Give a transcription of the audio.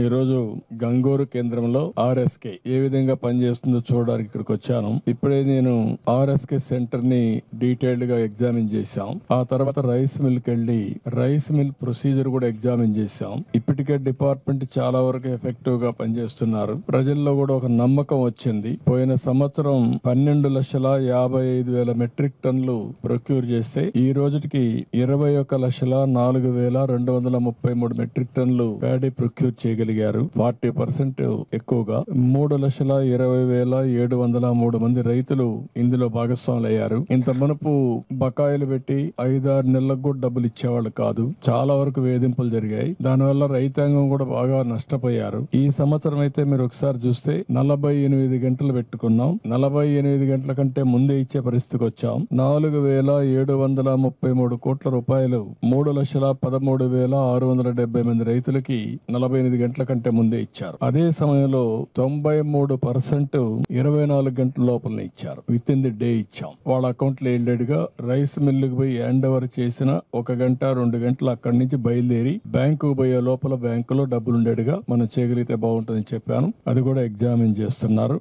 ఈరోజు గంగూరు కేంద్రంలో ఆర్ఎస్కే ఏ విధంగా పనిచేస్తుందో చూడడానికి ఇక్కడికి వచ్చాను. ఇప్పుడే నేను ఆర్ఎస్కే సెంటర్ని డీటెయిల్డ్గా ఎగ్జామిన్ చేశాం. ఆ తర్వాత రైస్ మిల్కి రైస్ మిల్ ప్రొసీజర్ కూడా ఎగ్జామిన్ చేశాం. ఇప్పటికే డిపార్ట్మెంట్ చాలా వరకు ఎఫెక్టివ్గా పనిచేస్తున్నారు. ప్రజల్లో కూడా ఒక నమ్మకం వచ్చింది. పోయిన సంవత్సరం పన్నెండు లక్షల యాభై ఐదు వేల మెట్రిక్ టన్నులు ప్రొక్యూర్ చేస్తే ఈ రోజుకి ఇరవై ఒక లక్షల నాలుగు వేల రెండు వందల ముప్పై మూడు మెట్రిక్ టన్నులు ప్యాడీ ప్రొక్యూర్ చేయగలిగారు ఫార్టీ పర్సెంట్ ఎక్కువగా మూడు లక్షల ఇరవై వేల ఏడు వందల మూడు మంది రైతులు ఇందులో భాగస్వాములు అయ్యారు ఇంత మునుపు బకాయిలు పెట్టి ఐదారు నెలలకు కూడా డబ్బులు ఇచ్చేవాళ్ళు కాదు. చాలా వరకు వేధింపులు జరిగాయి. దానివల్ల రైతాంగం కూడా బాగా నష్టపోయారు. ఈ సంవత్సరం అయితే మీరు ఒకసారి చూస్తే నలభై ఎనిమిది గంటలు పెట్టుకున్నాం. నలభై ఎనిమిది గంటల కంటే ముందే ఇచ్చే పరిస్థితికి వచ్చాం. నాలుగు వేల ఏడు వందల ముప్పై మూడు కోట్ల రూపాయలు మూడు లక్షల పదమూడు వేల ఆరు వందల డెబ్బై మంది రైతులకి నలభై ఎనిమిది గంటల కంటే ముందే ఇచ్చారు. అదే సమయంలో తొంభై మూడు పర్సెంట్ ఇరవై నాలుగు గంటల లోపలనే ఇచ్చారు. విత్ ఇన్ ది డే ఇచ్చాం. వాళ్ళ అకౌంట్లో రైస్ మిల్లుకు పోయి హ్యాండ్ ఓవర్ చేసిన ఒక గంట రెండు గంటలు అక్కడి నుంచి బయలుదేరి బ్యాంకు పోయే లోపల బ్యాంకులో డబ్బులు ఉండేట్టుగా మనం చేయగలిగితే బాగుంటుందని చెప్పాను. అది కూడా ఎగ్జామిన్ చేస్తున్నారు.